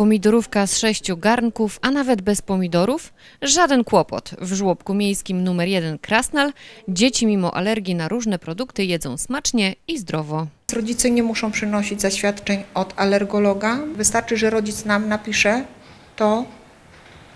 Pomidorówka z sześciu garnków, a nawet bez pomidorów? Żaden kłopot. W żłobku miejskim numer 1 Krasnal dzieci mimo alergii na różne produkty jedzą smacznie i zdrowo. Rodzice nie muszą przynosić zaświadczeń od alergologa. Wystarczy, że rodzic nam napisze to,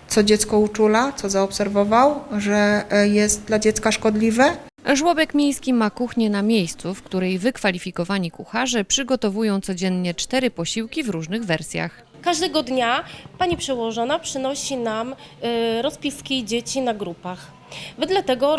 co dziecko uczula, co zaobserwował, że e, jest dla dziecka szkodliwe. Żłobek miejski ma kuchnię na miejscu, w której wykwalifikowani kucharze przygotowują codziennie cztery posiłki w różnych wersjach. Każdego dnia pani przełożona przynosi nam y, rozpiski dzieci na grupach. Wedle tego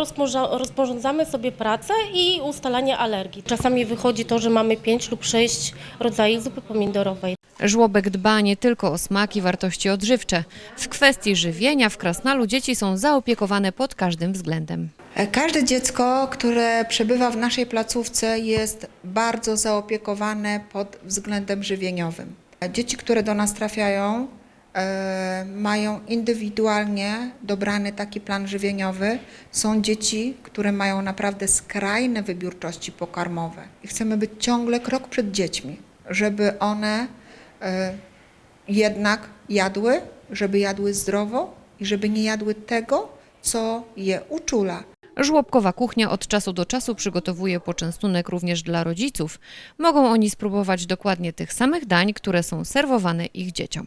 rozporządzamy sobie pracę i ustalanie alergii. Czasami wychodzi to, że mamy 5 lub 6 rodzajów zupy pomidorowej. Żłobek dba nie tylko o smak i wartości odżywcze. W kwestii żywienia w Krasnalu dzieci są zaopiekowane pod każdym względem. Każde dziecko, które przebywa w naszej placówce jest bardzo zaopiekowane pod względem żywieniowym. Dzieci, które do nas trafiają, e, mają indywidualnie dobrany taki plan żywieniowy. Są dzieci, które mają naprawdę skrajne wybiórczości pokarmowe. I chcemy być ciągle krok przed dziećmi, żeby one e, jednak jadły, żeby jadły zdrowo i żeby nie jadły tego, co je uczula. Żłobkowa kuchnia od czasu do czasu przygotowuje poczęstunek również dla rodziców. Mogą oni spróbować dokładnie tych samych dań, które są serwowane ich dzieciom.